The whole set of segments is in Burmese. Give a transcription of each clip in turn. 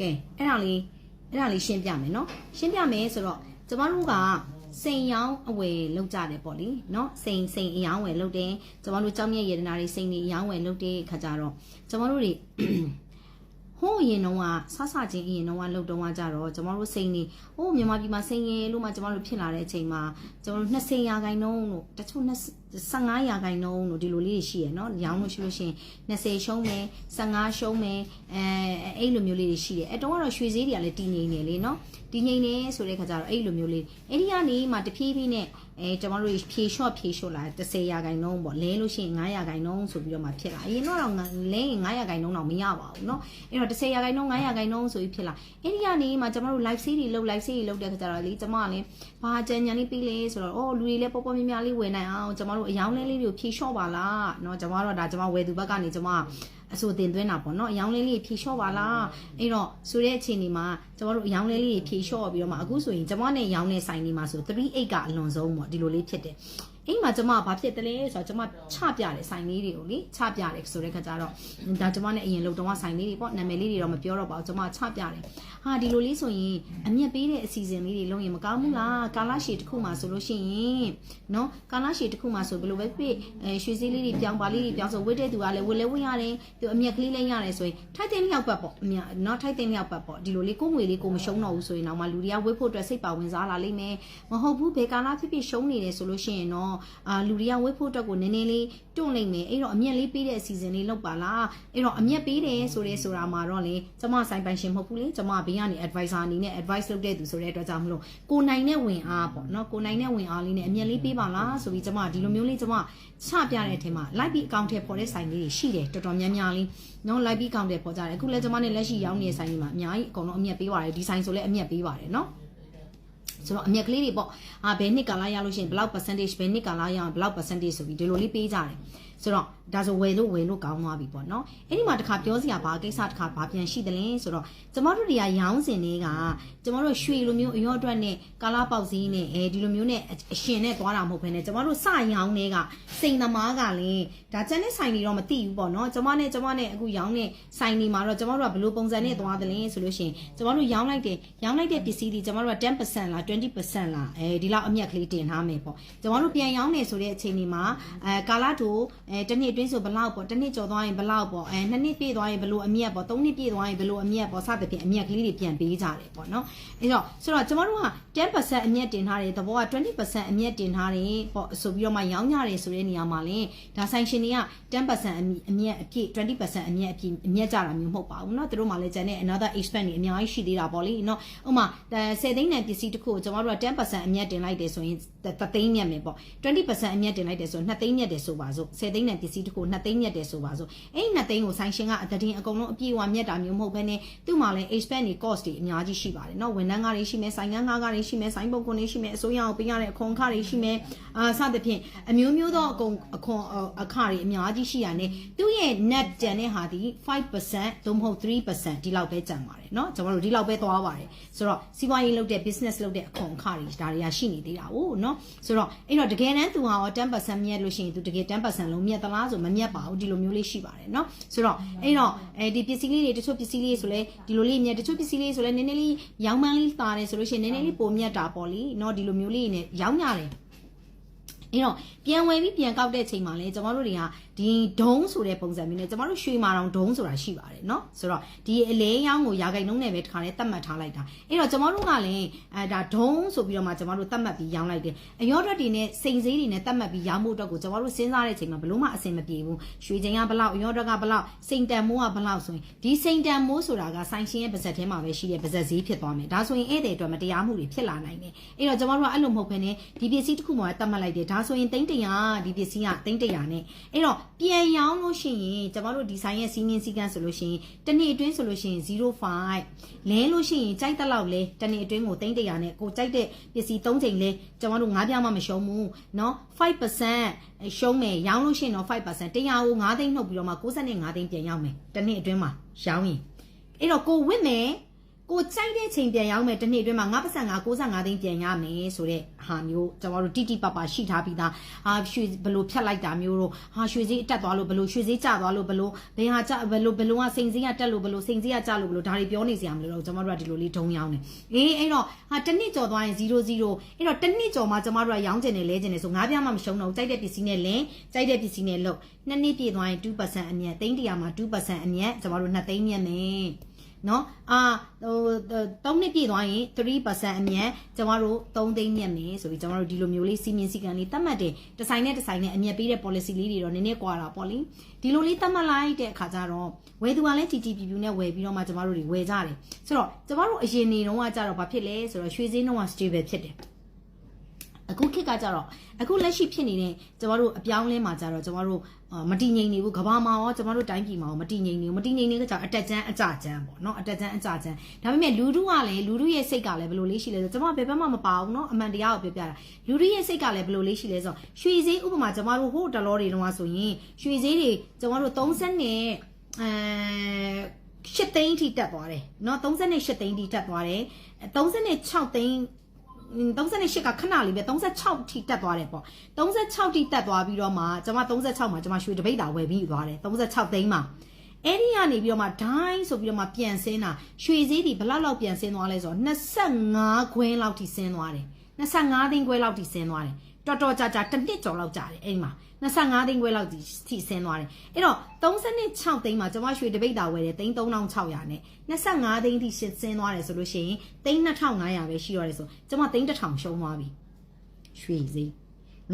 ကဲအဲ့ဒါလေးအဲ့ဒါလေးရှင်းပြမယ်နော်ရှင်းပြမယ်ဆိုတော့ကျမတို့ကစိန်ရောင်းအဝယ်လောက်ကြတယ်ပေါ့လေနော်စိန်စိန်အယောင်းဝယ်လောက်တယ်ကျမတို့ကြောင်းမြတ်ယေဒနာတွေစိန်တွေအယောင်းဝယ်လောက်တဲ့ခါကြတော့ကျမတို့တွေ ဟိုးအရင်တုန်းကဆဆချင်းအရင်တုန်းကလှုပ်တုန်းကကြတော့ကျမတို့စိတ်နေဟိုးမြန်မာပြည်မှာစိတ်ငယ်လို့မှကျမတို့ဖြစ်လာတဲ့အချိန်မှာကျမတို့20ရာခိုင်နှုန်းတို့တချို့15ရာခိုင်နှုန်းတို့ဒီလိုလေးရှိရယ်နော်ရောင်းလို့ရှိလို့ရှင်20ရှုံးမယ်15ရှုံးမယ်အဲအဲ့လိုမျိုးလေးတွေရှိတယ်အဲတုန်းကတော့ရွှေဈေးတွေကလည်းတည်ငြိမ်နေလေနော်တည်ငြိမ်နေဆိုတဲ့ခါကျတော့အဲ့လိုမျိုးလေးအဲ့ဒီကနေမှတဖြည်းဖြည်းနဲ့ အဲကျမတို့ဖြေလျှော့ဖြေလျှော့လာ10ရာခိုင်နှုန်းပေါ့လဲလို့ရှိရင်9ရာခိုင်နှုန်းဆိုပြီးတော့မှဖြစ်လာအရင်တော့လဲရင်9ရာခိုင်နှုန်းတော့မရပါဘူးเนาะအဲ့တော့10ရာခိုင်နှုန်း9ရာခိုင်နှုန်းဆိုပြီးဖြစ်လာအဲ့ဒီကနေမှကျမတို့ live ဆေးတွေလုပ် live ဆေးတွေလုပ်တဲ့ခါကျတော့လေကျမကလည်းဘာကြံညာလေးပြီးလဲဆိုတော့အော်လူတွေလည်းပေါ်ပေါ်များများလေးဝယ်နိုင်အောင်ကျမတို့အယောင်းလဲလေးတွေကိုဖြေလျှော့ပါလားเนาะကျမတို့ဒါကျမဝယ်သူဘက်ကနေကျမ အဆိုတင်သွင်းတာပေါ့နော်အယောင်းလေးလေးဖြေလျှော့ပါလားအဲ့တော့ဆိုတဲ့အခြေအနေမှာကျမတို့အယောင်းလေးလေးဖြေလျှော့ပြီးတော့မှအခုဆိုရင်ကျမနဲ့ရောင်းတဲ့ဆိုင်နေမှာဆို38ကအလွန်ဆုံးပေါ့ဒီလိုလေးဖြစ်တယ် အိမ်မှာကျမဘာဖြစ်တယ်လဲဆိုတော့ကျမချပြတယ်ဆိုင်လေးတွေကိုလေချပြတယ်ဆိုတဲ့ခါကျတော့ဒါကျမနဲ့အရင်လုံတုံးကဆိုင်လေးတွေပေါ့နာမည်လေးတွေတော့မပြောတော့ပါဘူးကျမချပြတယ်ဟာဒီလိုလေးဆိုရင်အမျက်ပေးတဲ့အစီအစဉ်လေးတွေလုပ်ရင်မကောင်းဘူးလားကာလရှည်တစ်ခုမှဆိုလို့ရှိရင်နော်ကာလရှည်တစ်ခုမှဆိုဘယ်လိုပဲဖြစ်အဲရွှေစည်းလေးတွေပြောင်းပါလေးတွေပြောင်းဆိုဝတ်တဲ့သူကလည်းဝတ်လဲဝတ်ရတယ်သူအမျက်ကလေးလည်းရတယ်ဆိုရင်ထိုက်တဲ့လျောက်ပတ်ပေါ့အမျက်နော်ထိုက်တဲ့လျောက်ပတ်ပေါ့ဒီလိုလေးကိုငွေလေးကိုမရှုံးတော့ဘူးဆိုရင်တော့မှလူတွေကဝတ်ဖို့အတွက်စိတ်ပါဝင်စားလာလိမ့်မယ်မဟုတ်ဘူးဘယ်ကာလဖြစ်ဖြစ်ရှုံးနေတယ်ဆိုလို့ရှိရင်တော့အာလူတွေကဝတ်ဖို့အတွက်ကိုနည်းနည်းလေးတွန့်လိမ့်မယ်အဲ့တော့အမျက်လေးပေးတဲ့အစီအစဉ်လေးလုပ်ပါလားအဲ့တော့အမျက်ပေးတယ်ဆိုရဲဆိုတာမှာတော့လေကျမဆိုင်ပိုင်ရှင်မဟုတ်ဘူးလေကျမဘေးကနေ advisor အနေနဲ့ advice လုပ်တဲ့သူဆိုတဲ့အတွက်ကြောင့်မလို့ကိုနိုင်တဲ့ဝင်အားပေါ့နော်ကိုနိုင်တဲ့ဝင်အားလေးနဲ့အမျက်လေးပေးပါလားဆိုပြီးကျမဒီလိုမျိုးလေးကျမချပြတဲ့အထင်မှာ live ပြီး account ထဲပေါ်တဲ့ဆိုင်လေးတွေရှိတယ်တော်တော်များများလေးနော် live ပြီး account ထဲပေါ်ကြတယ်အခုလည်းကျမနဲ့လက်ရှိရောင်းနေတဲ့ဆိုင်တွေမှာအများကြီးအကုန်လုံးအမျက်ပေးပါတယ်ဒီဆိုင်ဆိုလည်းအမျက်ပေးပါတယ်နော် ဆိုတော့အမြက်ကလေးတွေပေါ့အာဘယ်နှစ်ကာလရလို့ရှိရင်ဘယ်လောက် percentage ဘယ်နှစ်ကာလရအောင်ဘယ်လောက် percentage ဆိုပြီးဒီလိုလေးပေးကြတယ်ဆိုတော့ ဒါဆိုဝယ်လို့ဝယ်လို့ကောင်းသွားပြီပေါ့နော်အဲ့ဒီမှာတစ်ခါပြောစရာဘာကိစ္စတစ်ခါဘာပြန်ရှိတယ်လဲဆိုတော့ကျမတို့တွေကရောင်းစင်တွေကကျမတို့ရွှေလိုမျိုးအရောအတွက်နဲ့ကာလာပေါက်စည်းနဲ့အဲဒီလိုမျိုးနဲ့အရှင်နဲ့သွားတာမဟုတ်ဘဲနဲ့ကျမတို့စရောင်းတွေကစိန်သမားကလည်းဒါကျန်တဲ့ဆိုင်တွေတော့မသိဘူးပေါ့နော်ကျမနဲ့ကျမနဲ့အခုရောင်းတဲ့ဆိုင်တွေမှာတော့ကျမတို့ကဘယ်လိုပုံစံနဲ့သွားတယ်လဲဆိုလို့ရှိရင်ကျမတို့ရောင်းလိုက်တယ်ရောင်းလိုက်တဲ့ပစ္စည်းတွေကျမတို့က10%လား20%လားအဲဒီလောက်အမြတ်ကလေးတင်ထားမယ်ပေါ့ကျမတို့ပြန်ရောင်းနေဆိုတဲ့အချိန်ဒီမှာအဲကာလာတိုအဲတစ်နှစ်အတွင်းဆိုဘလောက်ပေါ့တစ်နှစ်ကျော်သွားရင်ဘလောက်ပေါ့အဲနှစ်နှစ်ပြည့်သွားရင်ဘလို့အမြတ်ပေါ့သုံးနှစ်ပြည့်သွားရင်ဘလို့အမြတ်ပေါ့စသဖြင့်အမြတ်ကလေးတွေပြန်ပေးကြတယ်ပေါ့နော်အဲတော့ဆိုတော့ကျမတို့က10%အမြတ်တင်ထားတယ်သဘောက20%အမြတ်တင်ထားတယ်ပေါ့ဆိုပြီးတော့မှရောင်းကြတယ်ဆိုတဲ့နေရာမှာလင်ဒါဆိုင်ရှင်တွေက10%အမြတ်အပြည့်20%အမြတ်အပြည့်အမြတ်ကြတာမျိုးမဟုတ်ပါဘူးเนาะသူတို့မှလည်းကျန်တဲ့ another expense တွေအများကြီးရှိသေးတာပေါ့လေเนาะဥပမာ10သိန်းတန်ပစ္စည်းတစ်ခုကိုကျမတို့က10%အမြတ်တင်လိုက်တယ်ဆိုရင်3သိန်းမြတ်မယ်ပေါ့20%အမြတ်တင်လိုက်တယ်ဆိုရင်2သိန်းမြတ်တယ်ဆိုပါစို့10သိန်းတန်ပစ္စည်း တစ်ခု2သိန်းမြတ်တယ်ဆိုပါစို့အဲ့ဒီ2သိန်းကိုဆိုင်ရှင်ကအတည်အကုန်လုံးအပြည့်အဝမြတ်တာမျိုးမဟုတ်ဘဲနဲ့သူ့မှာလည်း expense တွေ cost တွေအများကြီးရှိပါတယ်เนาะဝန်ထမ်းကားတွေရှိမယ်ဆိုင်ငန်းကားတွေရှိမယ်ဆိုင်ပုတ်ကွန်တွေရှိမယ်အစိုးရအောင်ပေးရတဲ့အခွန်အခတွေရှိမယ်အာစသဖြင့်အမျိုးမျိုးသောအကုန်အခွန်အခတွေအများကြီးရှိရနေသူ့ရဲ့ net ကျန်တဲ့ဟာဒီ5%သို့မဟုတ်3%ဒီလောက်ပဲကျန်ပါတယ်เนาะကျွန်တော်တို့ဒီလောက်ပဲသွားပါတယ်ဆိုတော့စီးပွားရေးလုပ်တဲ့ business လုပ်တဲ့အခွန်အခတွေဒါတွေကရှိနေသေးတာ哦เนาะဆိုတော့အဲ့တော့တကယ်တမ်းသူဟာရော10%မြတ်လို့ရှိရင်သူတကယ်10%လုံးမြတ်သလားဆို မမြတ်ပါဘူးဒီလိုမျိုးလေးရှိပါတယ်เนาะဆိုတော့အဲ့တော့အဲဒီပစ္စည်းလေးတွေတချို့ပစ္စည်းလေးဆိုလဲဒီလိုလေးမြတ်တချို့ပစ္စည်းလေးဆိုလဲနည်းနည်းလေးရောင်းမှန်းလေးတာတယ်ဆိုလို့ရှိရင်နည်းနည်းလေးပိုမြတ်တာပေါ့လေเนาะဒီလိုမျိုးလေးနဲ့ရောင်းရတယ် အဲ့တော့ပြန်ဝယ်ပြီးပြန်ကောက်တဲ့အချိန်မှာလဲကျမတို့တွေကဒီဒုံးဆိုတဲ့ပုံစံမျိုးနဲ့ကျမတို့ရွှေမာတောင်ဒုံးဆိုတာရှိပါတယ်เนาะဆိုတော့ဒီအလဲရောင်းကိုရာဂိုင်နှုန်းနဲ့ပဲတစ်ခါလေးသတ်မှတ်ထားလိုက်တာအဲ့တော့ကျမတို့ကလည်းအဲဒါဒုံးဆိုပြီးတော့မှကျမတို့သတ်မှတ်ပြီးရောင်းလိုက်တယ်အရောဓာတ်တွေနဲ့စိန်စည်းတွေနဲ့သတ်မှတ်ပြီးရောင်းဖို့အတွက်ကိုကျမတို့စဉ်းစားတဲ့အချိန်မှာဘလို့မှအဆင်မပြေဘူးရွှေချိန်ကဘလောက်အရောဓာတ်ကဘလောက်စိန်တန်မိုးကဘလောက်ဆိုရင်ဒီစိန်တန်မိုးဆိုတာကဆိုင်ရှင်ရဲ့ပါဇက်ထဲမှာပဲရှိတဲ့ပါဇက်ဈေးဖြစ်သွားမယ်ဒါဆိုရင်ဧည့်သည်အတွက်မတရားမှုတွေဖြစ်လာနိုင်တယ်အဲ့တော့ကျမတို့ကအဲ့လိုမဟုတ်ဘဲနဲ့ဒီပစ္စည်းတစ်ခုမှသတ်မှတ်လိုက်တယ် ဒါဆိုရင်တိန်းတရာဒီပစ္စည်းကတိန်းတရာနဲ့အဲ့တော့ပြန်ရောင်းလို့ရှိရင်ကျမတို့ဒီဆိုင်ရဲ့စီးနင်းစည်းကမ်းဆိုလို့ရှိရင်တနေ့အတွင်းဆိုလို့ရှိရင်05လဲလို့ရှိရင်ကြိုက်တဲ့လောက်လဲတနေ့အတွင်းကိုတိန်းတရာနဲ့ကိုကြိုက်တဲ့ပစ္စည်း3ချိန်လဲကျမတို့9ပြားမှမရှုံးဘူးเนาะ5%ရှုံးမယ်ရောင်းလို့ရှိရင်တော့5%တရားကို9သိန်းနှုတ်ပြီးတော့မှ65သိန်းပြန်ရောက်မယ်တနေ့အတွင်းမှာရောင်းရင်အဲ့တော့ကိုဝစ်မယ် ကိုကြိုက်တဲ့ချိန်ပြန်ရောက်မယ်တစ်နေ့အတွင်းမှာငါပတ်စံငါ65သိန်းပြန်ရမယ်ဆိုတဲ့ဟာမျိုးကျွန်တော်တို့တိတိပပရှိထားပြီးသားဟာရွှေဘလို့ဖြတ်လိုက်တာမျိုးတို့ဟာရွှေစည်းတက်သွားလို့ဘလို့ရွှေစည်းကျသွားလို့ဘလို့ဘယ်ဟာကျဘလို့ဘလို့ကစိန်စည်းကတက်လို့ဘလို့စိန်စည်းကကျလို့ဘလို့ဒါတွေပြောနေစရာမလိုတော့ကျွန်တော်တို့ကဒီလိုလေးဒုံရောင်းနေအေးအဲ့တော့ဟာတစ်နှစ်ကျော်သွားရင်00အဲ့တော့တစ်နှစ်ကျော်မှကျွန်တော်တို့ကရောင်းကျင်နေလဲကျင်နေဆိုငါးပြားမှမရှုံးတော့ကြိုက်တဲ့ပစ္စည်းနဲ့လင်းကြိုက်တဲ့ပစ္စည်းနဲ့လုတ်နှစ်နှစ်ပြည့်သွားရင်2%အမြတ်သိန်းတရာမှာ2%အမြတ်ကျွန်တော်တို့2သိန်းမြတ်မယ် နော်အာဟို3နှစ်ပြည့်သွားရင်3%အမြတ်ကျမတို့3သိန်းမြတ်မယ်ဆိုပြီးကျမတို့ဒီလိုမျိုးလေးစီမင်းစည်းကမ်းလေးသတ်မှတ်တယ်ဒီဇိုင်းနဲ့ဒီဇိုင်းနဲ့အမြတ်ပေးတဲ့ policy လေးတွေတော့နည်းနည်းကွာတာပေါ့လေဒီလိုလေးသတ်မှတ်လိုက်တဲ့အခါကျတော့ဝယ်သူကလည်း TT ပြပြနဲ့ဝယ်ပြီးတော့မှကျမတို့တွေဝယ်ကြတယ်ဆိုတော့ကျမတို့အရင်နေတော့ကကြတော့ဘာဖြစ်လဲဆိုတော့ရွှေစည်းနှုန်းက stable ဖြစ်တယ် အခုခေတ်ကကြတော့အခုလက်ရှိဖြစ်နေတဲ့ကျမတို့အပြောင်းလဲမှာကြတော့ကျမတို့မတည်ငြိမ်နေဘူးကဘာမှာရောကျမတို့တိုင်းပြည်မှာရောမတည်ငြိမ်နေဘူးမတည်ငြိမ်နေတဲ့ကြောင့်အတက်ကျန်းအကြကျန်းပေါ့နော်အတက်ကျန်းအကြကျန်းဒါပေမဲ့လူထုကလည်းလူထုရဲ့စိတ်ကလည်းဘယ်လိုလေးရှိလဲဆိုကျမဘယ်ဘက်မှမပါဘူးနော်အမှန်တရားကိုပြောပြတာလူထုရဲ့စိတ်ကလည်းဘယ်လိုလေးရှိလဲဆိုရွှေစည်းဥပမာကျမတို့ဟိုတလောတွေတုန်းကဆိုရင်ရွှေစည်းတွေကျမတို့30နဲ့အဲ8သိန်းထိတက်သွားတယ်เนาะ38သိန်းထိတက်သွားတယ်36သိန်း 38ကခဏလေးပဲ36ထိတက်သွားတယ်ပေါ့36ထိတက်သွားပြီးတော့မှကျွန်မ36မှာကျွန်မရွှေတပိတ်တာဝယ်ပြီးသွားတယ်36သိန်းမှာအဲ့ဒီကနေပြီးတော့မှဒိုင်းဆိုပြီးတော့မှပြန်ဆင်းတာရွှေစည်းဒီဘလောက်လောက်ပြန်ဆင်းသွားလဲဆိုတော့25ခွင်းလောက်ထိဆင်းသွားတယ်25သိန်းခွဲလောက်ထိဆင်းသွားတယ် တော်တော်ကြာကြာတစ်နှစ်ကျော်လောက်ကြာတယ်အဲ့ဒီမှာ25သိန်းခွဲလောက်ထိဆင်းသွားတယ်အဲ့တော့36သိန်းမှာကျွန်မရွှေတပိတ်တာဝယ်တယ်3600နဲ့25သိန်းထိဆင်းသွားတယ်ဆိုလို့ရှိရင်3500ပဲရှိတော့တယ်ဆိုကျွန်မ3000ရှုံးသွားပြီရွှေစည်း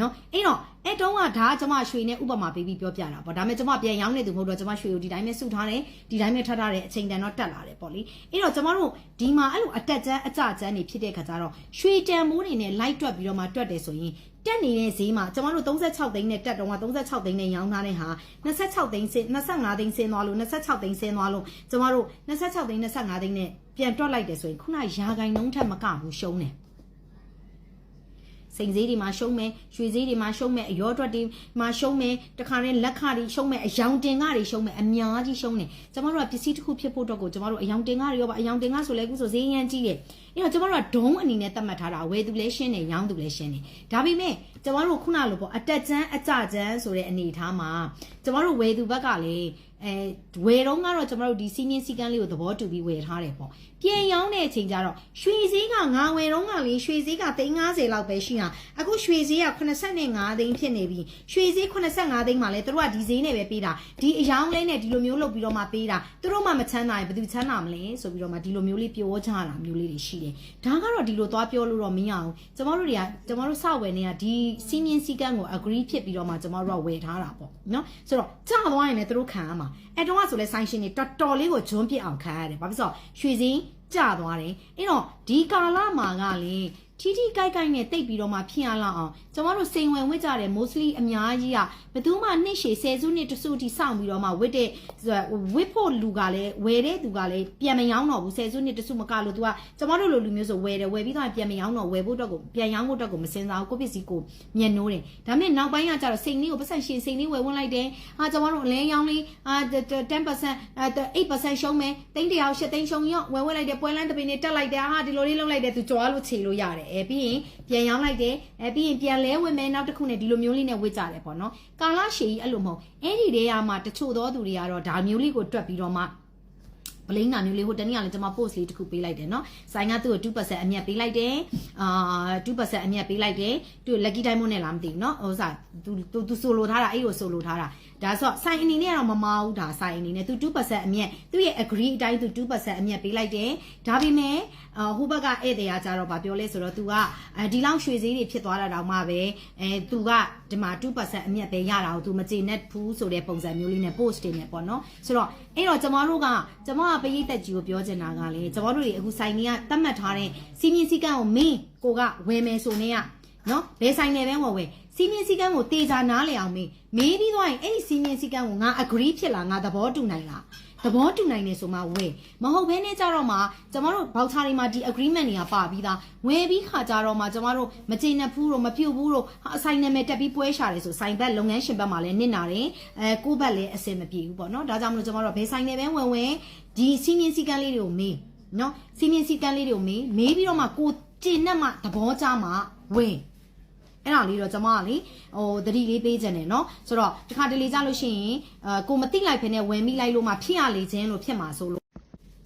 နော်အဲ့တော့အဲ့တုန်းကဒါကကျမရွှေနဲ့ဥပမာပေးပြီးပြောပြတာပေါ့ဒါပေမဲ့ကျမပြန်ရောင်းနေသူမဟုတ်တော့ကျမရွှေကိုဒီတိုင်းပဲစုထားတယ်ဒီတိုင်းပဲထပ်ထားတယ်အချိန်တန်တော့တက်လာတယ်ပေါ့လေအဲ့တော့ကျမတို့ဒီမှာအဲ့လိုအတက်ကျန်းအကျကျန်းနေဖြစ်တဲ့ခါကျတော့ရွှေတန်မိုးနေနဲ့လိုက်တွက်ပြီးတော့မှတွက်တယ်ဆိုရင် တက်နေတဲ့ဈေးမှာကျမတို့36သိန်းနဲ့တက်တော့က36သိန်းနဲ့ရောင်းထားတဲ့ဟာ26သိန်း25သိန်းဆင်းသွားလို့26သိန်းဆင်းသွားလို့ကျမတို့26သိန်း25သိန်းနဲ့ပြန်တွက်လိုက်တယ်ဆိုရင်ခုနရာဂိုင်နှုန်းထက်မကဘူးရှုံးတယ်စိန်ဈေးတွေမှာရှုံးမယ်ရွှေဈေးတွေမှာရှုံးမယ်အရောတွက်တွေမှာရှုံးမယ်တခါတည်းလက်ခတွေရှုံးမယ်အယောင်တင်ကတွေရှုံးမယ်အများကြီးရှုံးတယ်ကျမတို့ကပစ္စည်းတစ်ခုဖြစ်ဖို့အတွက်ကိုကျမတို့အယောင်တင်ကတွေရောပါအယောင်တင်ကဆိုလဲအခုဆိုဈေးရမ်းကြီးတယ် အဲ့တော့ကျမတို့ကဒုံးအနေနဲ့သတ်မှတ်ထားတာဝယ်သူလည်းရှင်းတယ်ရောင်းသူလည်းရှင်းတယ်ဒါပေမဲ့ကျမတို့ခုနလိုပေါ့အတက်ကျန်းအကြကျန်းဆိုတဲ့အနေအထားမှာကျမတို့ဝယ်သူဘက်ကလည်းအဲဝယ်တော့ကတော့ကျမတို့ဒီစီးနင်းစီကန်းလေးကိုသဘောတူပြီးဝယ်ထားတယ်ပေါ့ပြန်ရောင်းတဲ့အချိန်ကျတော့ရွှေစည်းကငါဝယ်တော့ကလေရွှေစည်းက350လောက်ပဲရှိတာအခုရွှေစည်းက85သိန်းဖြစ်နေပြီရွှေစည်း85သိန်းမှာလဲသူတို့ကဒီဈေးနဲ့ပဲပေးတာဒီအယောင်းလေးနဲ့ဒီလိုမျိုးလုပ်ပြီးတော့မှပေးတာသူတို့မှမချမ်းသာရင်ဘယ်သူချမ်းသာမလဲဆိုပြီးတော့မှဒီလိုမျိုးလေးပြောကြတာမျိုးလေးတွေရှိတယ်ဒါကတော့ဒီလိုသွားပြောလို့တော့မရအောင်ကျမတို့တွေကကျမတို့စဝယ်နေကဒီစီးမြင့်စီကန်းကို agree ဖြစ်ပြီးတော့မှကျမတို့ကဝယ်ထားတာပေါ့နော်ဆိုတော့ကြာသွားရင်လည်းသူတို့ခံရမှာအဲ့တော့ဆိုလဲဆိုင်ရှင်တွေတော်တော်လေးကိုဂျွန်းပြစ်အောင်ခံရတယ်ဘာဖြစ်လို့ရွှေစင်းကျသွားတယ်အဲ့တော့ဒီကာလမှာကလေ ထီထီကိုက်ကိုက်နဲ့တိတ်ပြီးတော့မှဖြစ်ရလောက်အောင်ကျမတို့စိန်ဝင်ဝစ်ကြတယ် mostly အများကြီးကဘယ်သူမှနှစ်ရှည်ဆယ်စုနှစ်တစုထိစောင့်ပြီးတော့မှဝစ်တဲ့ဝစ်ဖို့လူကလည်းဝယ်တဲ့သူကလည်းပြန်မရောင်းတော့ဘူးဆယ်စုနှစ်တစုမကလို့ तू ကကျမတို့လိုလူမျိုးဆိုဝယ်တယ်ဝယ်ပြီးတော့ပြန်မရောင်းတော့ဝယ်ဖို့တော့ကိုပြန်ရောင်းဖို့တော့ကိုမစင်စားဘူးကိုပစ္စည်းကိုမြင်နိုးတယ်ဒါမဲ့နောက်ပိုင်းကကျတော့စိန်လေးကိုပတ်ဆက်ရှင်စိန်လေးဝယ်ဝင်လိုက်တယ်ဟာကျမတို့အလဲရောင်းလေးအာ10% 8%ရှုံးမယ်တိန်းတရာ8သိန်းရှုံးရောဝယ်ဝင်လိုက်တယ်ပွဲလန်းတပင်းနဲ့တက်လိုက်တယ်ဟာဒီလိုလေးလုပ်လိုက်တယ် तू ကြွားလို့ခြေလို့ရတယ်အဲပြီးရင်ပြန်ရောင်းလိုက်တယ်အဲပြီးရင်ပြန်လဲဝင်မယ်နောက်တစ်ခုနဲ့ဒီလိုမျိုးလေးနဲ့ဝစ်ကြတယ်ပေါ့နော်ကာလရှည်ကြီးအဲ့လိုမဟုတ်အဲ့ဒီတွေကမှတချို့သောသူတွေကတော့ဒါမျိုးလေးကိုတွက်ပြီးတော့မှဘလိန်းနာမျိုးလေးဟိုတနေ့ကလည်းကျွန်မ post လေးတစ်ခုပေးလိုက်တယ်နော်ဆိုင်ကသူ့ကို2%အမြတ်ပေးလိုက်တယ်အာ2%အမြတ်ပေးလိုက်တယ်သူ lucky diamond နဲ့လားမသိဘူးနော်ဟိုစားသူသူဆိုလိုထားတာအဲ့ကိုဆိုလိုထားတာ ဒါဆိုဆိုင်အနေနဲ့ကတော့မမာဘူးဒါဆိုင်အနေနဲ့သူ2%အမြတ်သူ့ရဲ့ agree အတိုင်းသူ2%အမြတ်ပေးလိုက်တယ်ဒါပေမဲ့ဟိုဘက်ကဧည့်သည်ကကြတော့ဗာပြောလဲဆိုတော့ तू ကဒီလောက်ရွှေစည်းတွေဖြစ်သွားတာတော့မှပဲအဲ तू ကဒီမှာ2%အမြတ်ပဲရတာကို तू မကျေနပ်ဘူးဆိုတဲ့ပုံစံမျိုးလေးနဲ့ post တွေနဲ့ပေါ့နော်ဆိုတော့အဲ့တော့ကျမတို့ကကျမကပရိသတ်ကြီးကိုပြောချင်တာကလေကျမတို့တွေအခုဆိုင်တွေကတတ်မှတ်ထားတဲ့စီမင်းစည်းကမ်းကိုမင်းကိုကဝယ်မယ်ဆိုနေရနော်ဘယ်ဆိုင်နယ်ပဲဝယ်ဝယ် စီမင်းစည်းကမ်းကိုတေချာနားလည်အောင်မေးမေးပြီးသွားရင်အဲ့ဒီစီမင်းစည်းကမ်းကိုငါ agree ဖြစ်လားငါသဘောတူနိုင်လားသဘောတူနိုင်နေဆိုမှဝယ်မဟုတ်ဘဲနဲ့ကြတော့မှကျမတို့ဘောက်ချာတွေမှာဒီ agreement တွေကပါပြီးသားဝယ်ပြီးခါကြတော့မှကျမတို့မကျေနပ်ဘူးတော့မပြုတ်ဘူးတော့အဆိုင်နာမည်တက်ပြီးပွဲရှာတယ်ဆိုဆိုင်ဘက်လုပ်ငန်းရှင်ဘက်မှာလည်းနစ်နာတယ်အဲကိုယ့်ဘက်လည်းအဆင်မပြေဘူးပေါ့နော်ဒါကြောင့်မလို့ကျမတို့ဘယ်ဆိုင်နဲ့ပဲဝင်ဝင်ဒီစီမင်းစည်းကမ်းလေးတွေကိုမေးနော်စီမင်းစီကန်းလေးတွေကိုမေးမေးပြီးတော့မှကိုကျင်နဲ့မှသဘောကျမှဝင် အဲ့ဒါလေးတော့ကျွန်မကလေဟိုသတိလေးပေးခြင်းတယ်နော်ဆိုတော့တခါတလေကြလို့ရှိရင်အဲကိုမသိလိုက်ဖ ೇನೆ ဝင်မိလိုက်လို့မှဖြစ်ရလေခြင်းလို့ဖြစ်မှာဆိုလို့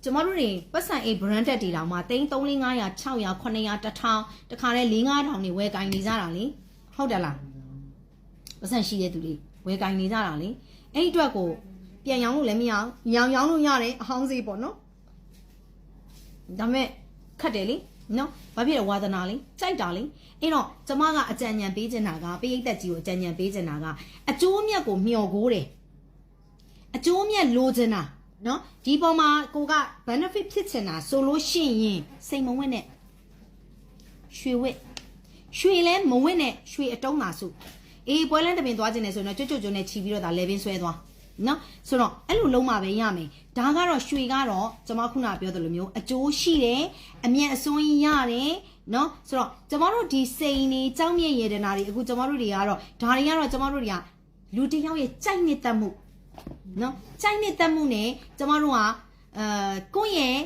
ကျမတို့တွေပတ်စံ A branded တွေတောင်မှ3 3 4 500 600 900 1000တခါတည်း4 5000တွေဝယ်ကင်နေကြတာလေဟုတ်တယ်လားပတ်စံရှိတဲ့သူတွေဝယ်ကင်နေကြတာလေအဲ့ဒီအတွက်ကိုပြန်ရောင်းလို့လည်းမရအောင်ရောင်းရောင်းလို့ရတယ်အဟောင်းစီပေါ့နော်ဒါပေမဲ့ခက်တယ်လေ နော်ဘာဖြစ်လဲဝါသနာလေကြိုက်တာလေအဲ့တော့ကျမကအကြံဉာဏ်ပေးချင်တာကပိဋသက်ကြီးကိုအကြံဉာဏ်ပေးချင်တာကအကျိုးအမြတ်ကိုမျှော်ကိုးတယ်အကျိုးအမြတ်လိုချင်တာနော်ဒီပေါ်မှာကိုက benefit ဖြစ်ချင်တာဆိုလို့ရှိရင်စိတ်မဝင်နဲ့ရွှေဝစ်ရွှေလဲမဝင်နဲ့ရွှေအတုံးသာစုအေးပွဲလန်းတပင်သွားခြင်းနဲ့ဆိုရင်တော့ကြွတ်ကြွတ်ကြွတ်နဲ့ခြီးပြီးတော့ဒါ level ဆွဲသွား နော်ဆိုတော့အဲ့လိုလုံးမှပဲရမယ်ဒါကတော့ရွှေကတော့ကျွန်မခုနပြောသလိုမျိုးအကျိုးရှိတယ်အမြတ်အစွန်းကြီးရတယ်နော်ဆိုတော့ကျမတို့ဒီစိန်နေကြောင်းမြင့်ရတနာတွေအခုကျမတို့တွေကတော့ဒါတွေကတော့ကျမတို့တွေကလူတစ်ယောက်ရဲ့ကြိုက်နှစ်သက်မှုနော်ကြိုက်နှစ်သက်မှုနဲ့ကျမတို့ကအဲကိုယ့်ရဲ့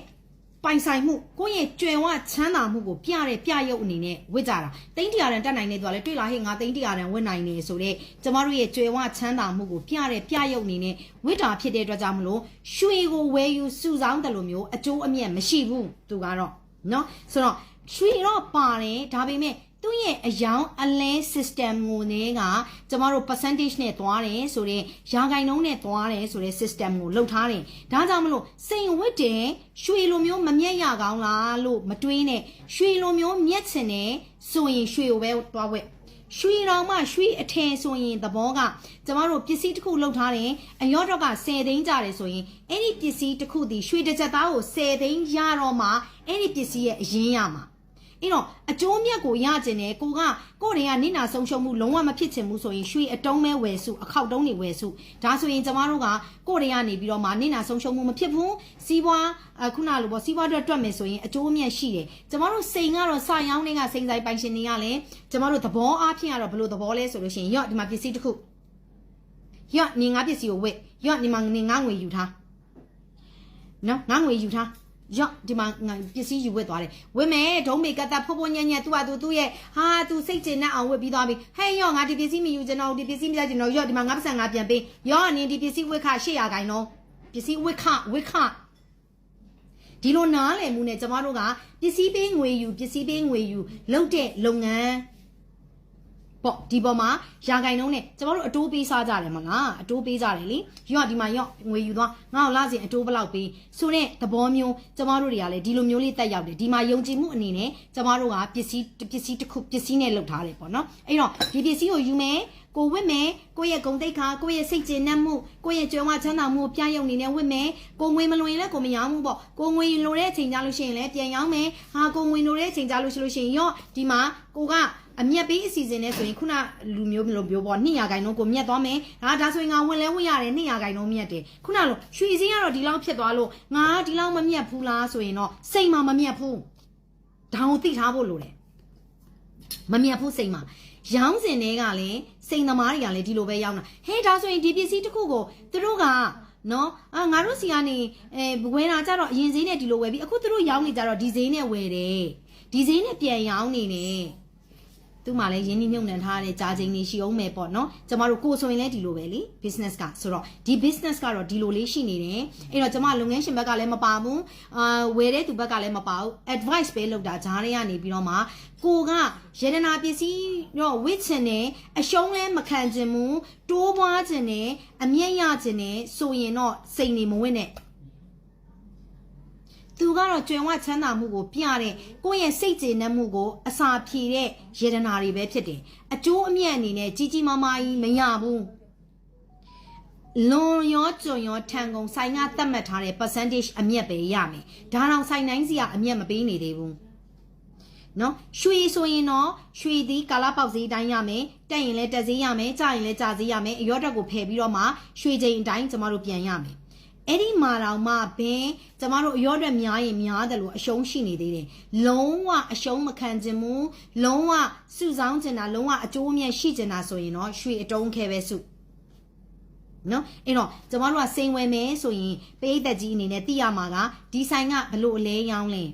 ပိုင်ဆိုင်မှုကိုယ့်ရဲ့ကြွယ်ဝချမ်းသာမှုကိုပြတဲ့ပြရုပ်အနေနဲ့ဝစ်ကြတာတိန်းတရာတန်တက်နိုင်နေသူကလည်းတွေ့လာဟေ့ငါတိန်းတရာတန်ဝစ်နိုင်နေဆိုတော့ကျမတို့ရဲ့ကြွယ်ဝချမ်းသာမှုကိုပြတဲ့ပြရုပ်အနေနဲ့ဝစ်တာဖြစ်တဲ့အတွက်ကြောင့်မလို့ရွှေကိုဝယ်ယူစုဆောင်းတယ်လို့မျိုးအကျိုးအမြတ်မရှိဘူးသူကတော့နော်ဆိုတော့ရွှေတော့ပါတယ်ဒါပေမဲ့ သူ့ရဲ့အယောင်အလဲ system ကိုနေကကျမတို့ percentage နဲ့သွားတယ်ဆိုတော့ရာခိုင်နှုန်းနဲ့သွားတယ်ဆိုတဲ့ system ကိုလုပ်ထားတယ်ဒါကြောင့်မလို့စိန်ဝတ်တယ်ရွှေလိုမျိုးမမျက်ရကောင်းလားလို့မတွေးနဲ့ရွှေလိုမျိုးမျက်ချင်တယ်ဆိုရင်ရွှေကိုပဲသွားဝက်ရွှေတော်မှရွှေအထည်ဆိုရင်သဘောကကျမတို့ပစ္စည်းတစ်ခုလုပ်ထားတယ်အရော့တော့က10သိန်းကြတယ်ဆိုရင်အဲ့ဒီပစ္စည်းတစ်ခုဒီရွှေတစ်ချက်သားကို10သိန်းရတော့မှအဲ့ဒီပစ္စည်းရဲ့အရင်ရမှာ အဲ့တော့အကျိုးမြတ်ကိုရကျင်တယ်ကိုကကိုယ်တွေကနိနာဆုံးရှုံးမှုလုံးဝမဖြစ်ချင်ဘူးဆိုရင်ရွှေအတုံးပဲဝယ်စုအခောက်တုံးတွေဝယ်စုဒါဆိုရင်ကျမတို့ကကိုယ်တွေကနေပြီးတော့မှနိနာဆုံးရှုံးမှုမဖြစ်ဘူးစီးပွားအခုနလိုပေါ့စီးပွားအတွက်တွက်မယ်ဆိုရင်အကျိုးမြတ်ရှိတယ်ကျမတို့စိန်ကတော့စာရောင်းတွေကစိန်ဆိုင်ပိုင်ရှင်တွေကလည်းကျမတို့သဘောအားဖြင့်ကတော့ဘယ်လိုသဘောလဲဆိုလို့ရှိရင်ရော့ဒီမှာပစ္စည်းတစ်ခုရော့နေငါပစ္စည်းကိုဝက်ရော့ဒီမှာနေငါငွေယူထားနော်ငါငွေယူထား ရော့ဒီမှာငါပစ္စည်းယူဝတ်သွားတယ်ဝတ်မယ်ဒုံးမေကတ်တာဖိုးဖိုးညံ့ညံ့သူ့ဟာသူသူ့ရဲ့ဟာသူစိတ်ကျင်နဲ့အောင်ဝတ်ပြီးသွားပြီဟဲ့ရော့ငါဒီပစ္စည်းမယူချင်တော့ဒီပစ္စည်းမကြချင်တော့ရော့ဒီမှာငါပတ်စံငါပြန်ပေးရော့အနေဒီပစ္စည်းဝတ်ခ800ခိုင်တော့ပစ္စည်းဝတ်ခဝတ်ခဒီလိုနားလည်မှုနဲ့ကျမတို့ကပစ္စည်းပေးငွေယူပစ္စည်းပေးငွေယူလုပ်တဲ့လုပ်ငန်း ပေါ့ဒီပေါ်မှာရာဂိုင်နှုံးနဲ့ကျမတို့အတိုးပေးစားကြတယ်မလားအတိုးပေးကြတယ်လေရော့ဒီမှာရော့ငွေယူသွားငါ့ကိုလာစဉ်အတိုးဘယ်လောက်ပေးဆိုတဲ့သဘောမျိုးကျမတို့တွေကလည်းဒီလိုမျိုးလေးတက်ရောက်တယ်ဒီမှာယုံကြည်မှုအနေနဲ့ကျမတို့ကပစ္စည်းပစ္စည်းတစ်ခုပစ္စည်းနဲ့လုပ်ထားတယ်ပေါ့နော်အဲ့တော့ဒီပစ္စည်းကိုယူမယ် ကိုဝတ်မယ်ကိုယ့်ရဲ့ဂုံတိတ်ခါကိုယ့်ရဲ့စိတ်ကျဉ်နှံ့မှုကိုယ့်ရဲ့ကြွယ်ဝချမ်းသာမှုကိုပြရုံနေနဲ့ဝတ်မယ်ကိုငွေမလွင်လဲကိုမရောင်းဘူးပေါ့ကိုငွေလိုတဲ့အချိန်ကြလို့ရှိရင်လည်းပြန်ရောင်းမယ်ဟာကိုငွေလိုတဲ့အချိန်ကြလို့ရှိလို့ရှိရင်ရော့ဒီမှာကိုကအမျက်ပေးအစီအစဉ်နဲ့ဆိုရင်ခုနလူမျိုးမျိုးမျိုးပေါ့200ခိုင်နှုန်းကိုမြက်သွားမယ်ဟာဒါဆိုရင်ငါဝင်လဲဝင်ရတယ်200ခိုင်နှုန်းမြက်တယ်ခုနလိုရွှေစင်းကတော့ဒီလောက်ဖြစ်သွားလို့ငါဒီလောက်မမြက်ဘူးလားဆိုရင်တော့စိတ်မှမမြက်ဘူးဒါကိုသိထားဖို့လိုတယ်မမြက်ဘူးစိတ်မှ ရောင်းစင်တွေကလည်းစိန်သမားတွေကလည်းဒီလိုပဲရောင်းတာဟဲဒါဆိုရင်ဒီပစ္စည်းတစ်ခုကိုသူတို့ကနော်အာငါတို့စီကနေအဲဝယ်တာကြတော့အရင်ဈေးနဲ့ဒီလိုဝယ်ပြီးအခုသူတို့ရောင်းနေကြတော့ဒီဈေးနဲ့ဝယ်တယ်ဒီဈေးနဲ့ပြန်ရောင်းနေတယ် သူမှလည်းရင်းနှီးမြှုပ်နှံထားတဲ့ကြားချိန်တွေရှိအောင်မယ်ပေါ့နော်ကျမတို့ကိုယ်ဆိုရင်လည်းဒီလိုပဲလေ business ကဆိုတော့ဒီ business ကတော့ဒီလိုလေးရှိနေတယ်အဲ့တော့ကျမလုပ်ငန်းရှင်ဘက်ကလည်းမပါဘူးအာဝယ်တဲ့သူဘက်ကလည်းမပါဘူး advice ပဲလုပ်တာဂျားတွေကနေပြီးတော့မှကိုကရတနာပစ္စည်းတော့ဝစ်ချင်တယ်အရှုံးလည်းမခံချင်ဘူးတိုးပွားချင်တယ်အမြတ်ရချင်တယ်ဆိုရင်တော့စိတ်နေမဝင်နဲ့ သူကတော့ကြွယ်ဝချမ်းသာမှုကိုပြတဲ့ကိုယ့်ရဲ့စိတ်ကျေနပ်မှုကိုအစာဖြေတဲ့ယေဒနာတွေပဲဖြစ်တယ်အကျိုးအမြတ်အနေနဲ့ကြီးကြီးမားမားကြီးမရဘူးလွန်ရောကြုံရောထန်ကုန်ဆိုင်ကသတ်မှတ်ထားတဲ့ percentage အမြတ်ပဲရမယ်ဒါတော့ဆိုင်တိုင်းစီကအမြတ်မပေးနေသေးဘူးနော်ရွှေဆိုရင်တော့ရွှေသည်ကာလာပေါက်ဈေးတိုင်းရမယ်တက်ရင်လည်းတက်ဈေးရမယ်ကြရင်လည်းကြဈေးရမယ်အရော့တက်ကိုဖယ်ပြီးတော့မှရွှေချိန်အတိုင်းကျမတို့ပြန်ရမယ် အဲ့ဒီမှာတော့မှဘင်းကျမတို့အရော့အတွက်များရင်များတယ်လို့အရှုံးရှိနေသေးတယ်လုံးဝအရှုံးမခံခြင်းမူလုံးဝစုဆောင်းကျင်တာလုံးဝအကျိုးအမြတ်ရှိကျင်တာဆိုရင်တော့ရွှေအတုံးခဲပဲစုနော်အဲ့တော့ကျမတို့ကစိန်ဝယ်မယ်ဆိုရင်ပရိသတ်ကြီးအနေနဲ့သိရမှာကဒီဆိုင်ကဘလို့အလဲရောင်းလဲ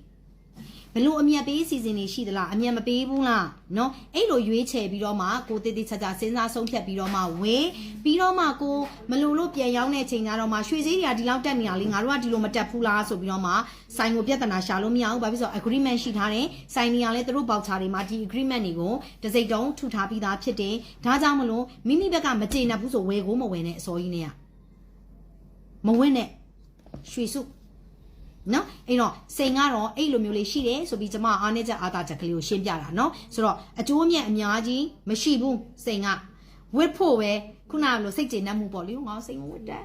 ဘလို့အမြတ်ပေးစီစဉ်နေရှိသလားအမြတ်မပေးဘူးလားနော်အဲ့လိုရွေးချယ်ပြီးတော့မှကိုတေးသေးချာချာစဉ်းစားဆုံးဖြတ်ပြီးတော့မှဝယ်ပြီးတော့မှကိုမလို့လို့ပြန်ရောင်းတဲ့ချိန်ကျတော့မှရွှေစည်းတွေကဒီလောက်တက်နေရလေငါတို့ကဒီလိုမတက်ဘူးလားဆိုပြီးတော့မှဆိုင်ကိုပြဿနာရှာလို့မရဘူးဘာဖြစ်လို့လဲဆိုတော့ agreement ရှိထားတယ်ဆိုင်တွေကလည်းသူတို့ပေါက်ချာတွေမှာဒီ agreement တွေကိုတစ်စိတ်တုံးထူထားပြီးသားဖြစ်တယ်ဒါကြောင့်မလို့မိမိဘက်ကမကျေနပ်ဘူးဆိုဝယ်ကိုမဝယ်နဲ့အစောကြီးနေရမဝင့်နဲ့ရွှေစု နော်အဲ့တော့စိန်ကတော့အဲ့လိုမျိုးလေးရှိတယ်ဆိုပြီးကျမအားနေချက်အားသာချက်ကလေးကိုရှင်းပြတာနော်ဆိုတော့အကျိုးအမြတ်အများကြီးမရှိဘူးစိန်ကဝစ်ဖို့ပဲခုနကလိုစိတ်ကျေနပ်မှုပေါ့လေငါစိန်ဝစ်တယ်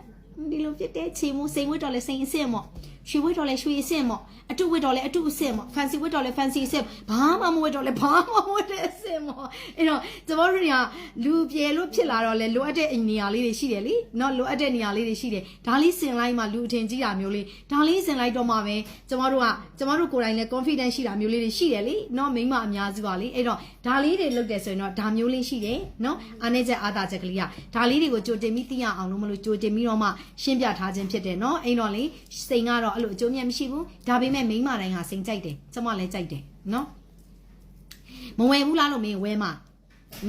ဒီလိုဖြစ်တဲ့ချေမှုစိန်ဝစ်တော့လဲစိန်အစ်စ်မော့ရွှေဝစ်တော့လဲရွှေအစ်စ်မော့အတုဝစ်တော့လဲအတုအစ်စ်မော့ fancy ဝစ်တော့လဲ fancy အစ်စ်ဘာမှမဝစ်တော့လဲဘာမှမဝစ်တဲ့အစ်စ်မော့အဲ့တော့ကျမတို့တွေကလူပြေလို့ဖြစ်လာတော့လဲလိုအပ်တဲ့နေရာလေးတွေရှိတယ်လीနော်လိုအပ်တဲ့နေရာလေးတွေရှိတယ်ဒါလေးစင်လိုက်မှလူအထင်ကြီးတာမျိုးလေးဒါလေးစင်လိုက်တော့မှပဲကျမတို့ကကျမတို့ကိုယ်တိုင်လဲ confidence ရှိတာမျိုးလေးတွေရှိတယ်လीနော်မိမအများစုပါလीအဲ့တော့ဒါလေးတွေလုပ်တယ်ဆိုရင်တော့ဒါမျိုးလေးရှိတယ်နော်အားနေချက်အားသာချက်ကလေးကဒါလေးတွေကိုကြိုတင်ပြီးသိရအောင်လို့မလို့ကြိုတင်ပြီးတော့မှရှင်းပြထားခြင်းဖြစ်တယ်နော်အဲ့တော့လေစိန်ကတော့အဲ့လိုအကျိုးမြတ်မရှိဘူးဒါပေမဲ့မိမတိုင်းဟာစိန်ကြိုက်တယ်ကျမလည်းကြိုက်တယ်နော်မဝယ်ဘူးလားလို့မင်းဝဲမှာ